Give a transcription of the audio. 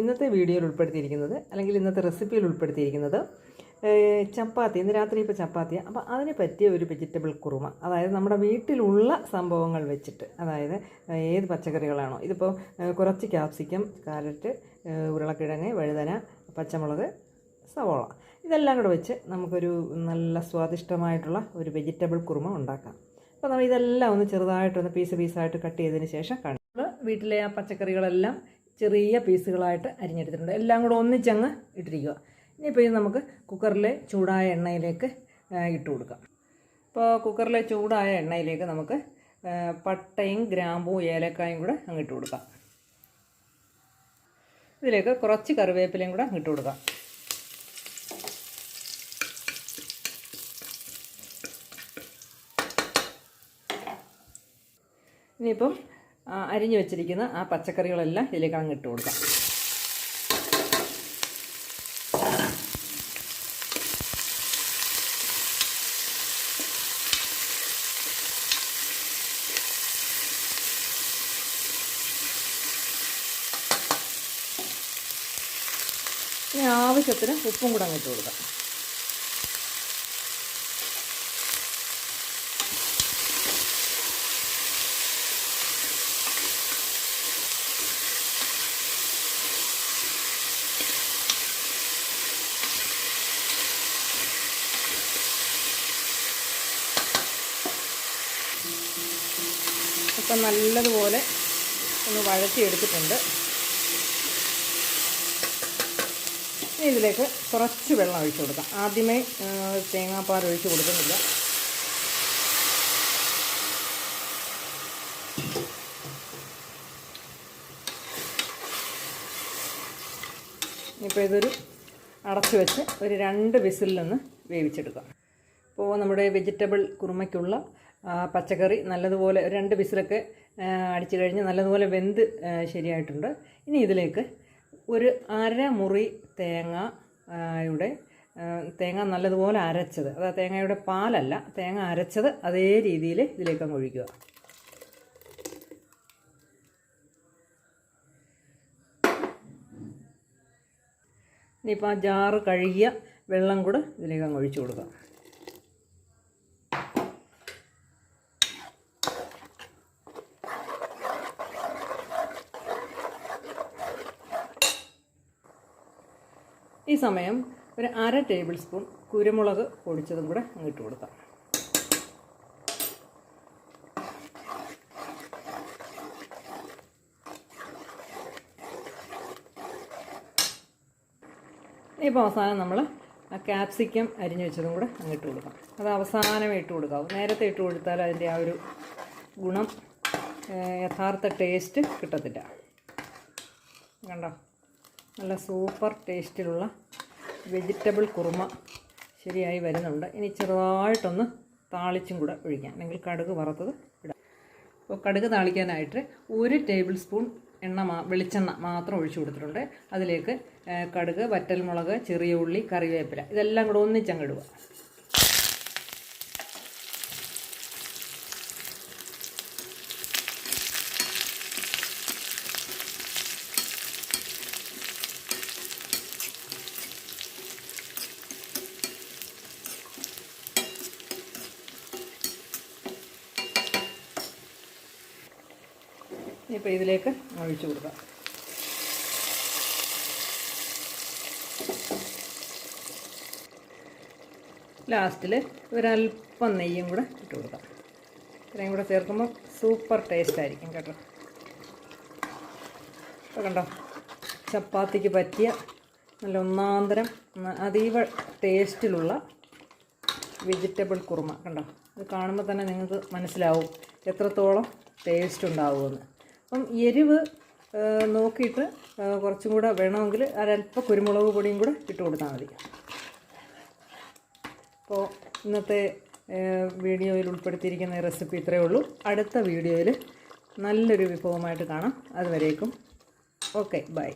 ഇന്നത്തെ വീഡിയോയിൽ ഉൾപ്പെടുത്തിയിരിക്കുന്നത് അല്ലെങ്കിൽ ഇന്നത്തെ റെസിപ്പിയിൽ ഉൾപ്പെടുത്തിയിരിക്കുന്നത് ചപ്പാത്തി. ഇന്ന് രാത്രി ഇപ്പോൾ ചപ്പാത്തിയാണ് അപ്പോൾ അതിന് പറ്റിയ ഒരു വെജിറ്റബിൾ കുറുമ. അതായത് നമ്മുടെ വീട്ടിലുള്ള സംഭവങ്ങൾ വെച്ചിട്ട് അതായത് ഏത് പച്ചക്കറികളാണോ. ഇതിപ്പോൾ കുറച്ച് ക്യാപ്സിക്കം കാരറ്റ് ഉരുളക്കിഴങ്ങ് വഴുതന പച്ചമുളക് സവോള. ഇതെല്ലാം കൂടെ വെച്ച് നമുക്കൊരു നല്ല സ്വാദിഷ്ടമായിട്ടുള്ള ഒരു വെജിറ്റബിൾ കുറുമ ഉണ്ടാക്കാം. അപ്പോൾ നമ്മൾ ഇതെല്ലാം ഒന്ന് ചെറുതായിട്ടൊന്ന് പീസ് പീസായിട്ട് കട്ട് ചെയ്തതിന് ശേഷം കാണാം വീട്ടിലെ ആ പച്ചക്കറികളെല്ലാം ചെറിയ പീസുകളായിട്ട് അരിഞ്ഞെടുത്തിട്ടുണ്ട്. എല്ലാം കൂടെ ഒന്നിച്ചങ്ങ് ഇട്ടിരിക്കുക. ഇനിയിപ്പോൾ ഇത് നമുക്ക് കുക്കറിലെ ചൂടായ എണ്ണയിലേക്ക് ഇട്ട് കൊടുക്കാം. ഇപ്പോൾ കുക്കറിലെ ചൂടായ എണ്ണയിലേക്ക് നമുക്ക് പട്ടയും ഗ്രാമ്പും ഏലക്കായും കൂടെ അങ്ങ് ഇട്ട് കൊടുക്കാം. ഇതിലേക്ക് കുറച്ച് കറിവേപ്പിലയും കൂടെ ഇട്ട് കൊടുക്കാം. ഇനിയിപ്പം അരിഞ്ഞു വെച്ചിരിക്കുന്ന ആ പച്ചക്കറികളെല്ലാം ഇതിലേക്ക് അങ്ങ് ഇട്ട് കൊടുക്കാം. ഇനി ആവശ്യത്തിന് ഉപ്പും കൂടെ അങ്ങ് ഇട്ട് കൊടുക്കാം. ഇപ്പം നല്ലതുപോലെ ഒന്ന് വഴറ്റിയെടുത്തിട്ടുണ്ട്. ഇനി ഇതിലേക്ക് കുറച്ച് വെള്ളം ഒഴിച്ചു കൊടുക്കാം. ആദ്യമേ തേങ്ങാപ്പാൽ ഒഴിച്ച് കൊടുക്കുന്നില്ല. ഇപ്പോൾ ഇതൊരു അടച്ചു വെച്ച് ഒരു രണ്ട് വിസിലിൽ നിന്ന് വേവിച്ചെടുക്കാം. ഇപ്പോൾ നമ്മുടെ വെജിറ്റബിൾ കുറുമയ്ക്കുള്ള പച്ചക്കറി നല്ലതുപോലെ രണ്ട് വിസിലൊക്കെ അടിച്ചു കഴിഞ്ഞ് നല്ലതുപോലെ വെന്ത് ശരിയായിട്ടുണ്ട്. ഇനി ഇതിലേക്ക് ഒരു അര മുറി തേങ്ങ യുടെ തേങ്ങ നല്ലതുപോലെ അരച്ചത്. അതായത് തേങ്ങയുടെ പാലല്ല തേങ്ങ അരച്ചത് അതേ രീതിയിൽ ഇതിലേക്ക് അങ്ങ് ഒഴിക്കുക. ഇനിയിപ്പോൾ ആ ജാറ് കഴുകിയ വെള്ളം കൂടെ ഇതിലേക്ക് അങ്ങ് ഒഴിച്ചു കൊടുക്കുക. ഈ സമയം ഒരു അര ടേബിൾ സ്പൂൺ കുരുമുളക് പൊടിച്ചതും കൂടെ അങ്ങ് ഇട്ട് കൊടുക്കാം. ഇപ്പോൾ അവസാനം നമ്മൾ ആ ക്യാപ്സിക്കം അരിഞ്ഞു വെച്ചതും കൂടെ അങ്ങിട്ട് കൊടുക്കാം. അത് അവസാനം ഇട്ട് കൊടുക്കാവും. നേരത്തെ ഇട്ട് കൊടുത്താൽ അതിന്റെ ആ ഒരു ഗുണം യഥാർത്ഥ ടേസ്റ്റ് കിട്ടത്തില്ല. കണ്ടോ? നല്ല സൂപ്പർ ടേസ്റ്റിലുള്ള വെജിറ്റബിൾ കുറുമ ശരിയായി വരുന്നുണ്ട്. ഇനി ചെറുതായിട്ടൊന്ന് താളിച്ചും കൂടെ ഒഴിക്കാം. അല്ലെങ്കിൽ കടുക് വറുത്തത് ഇടാം. അപ്പോൾ കടുക് താളിക്കാനായിട്ട് ഒരു ടേബിൾ സ്പൂൺ എണ്ണ മാ വെളിച്ചെണ്ണ മാത്രം ഒഴിച്ചു കൊടുത്തിട്ടുണ്ട്. അതിലേക്ക് കടുക് വറ്റൽമുളക് ചെറിയ ഉള്ളി കറിവേപ്പില ഇതെല്ലാം കൂടെ ഒന്നിച്ചങ്ങിടുക ഇപ്പോൾ ഇതിലേക്ക് ഒഴിച്ചു കൊടുക്കാം. ലാസ്റ്റിൽ ഒരല്പം നെയ്യും കൂടെ ഇട്ട് കൊടുക്കാം. ഇത്രയും കൂടെ ചേർക്കുമ്പോൾ സൂപ്പർ ടേസ്റ്റ് ആയിരിക്കും കേട്ടോ. ഇപ്പോൾ കണ്ടോ? ചപ്പാത്തിക്ക് പറ്റിയ നല്ല ഒന്നാന്തരം അതീവ ടേസ്റ്റിലുള്ള വെജിറ്റബിൾ കുറുമ. കണ്ടോ? ഇത് കാണുമ്പോൾ തന്നെ നിങ്ങൾക്ക് മനസ്സിലാവും എത്രത്തോളം ടേസ്റ്റ് ഉണ്ടാവുമെന്ന്. അപ്പം എരിവ് നോക്കിയിട്ട് കുറച്ചും കൂടെ വേണമെങ്കിൽ ഒരല്പം കുരുമുളക് പൊടിയും കൂടെ ഇട്ട് കൊടുത്താൽ മതി. അപ്പോൾ ഇന്നത്തെ വീഡിയോയിൽ ഉൾപ്പെടുത്തിയിരിക്കുന്ന റെസിപ്പി ഇത്രയേ ഉള്ളൂ. അടുത്ത വീഡിയോയിൽ നല്ലൊരു വിഭവമായിട്ട് കാണാം. അതുവരേക്കും ഓക്കെ ബൈ.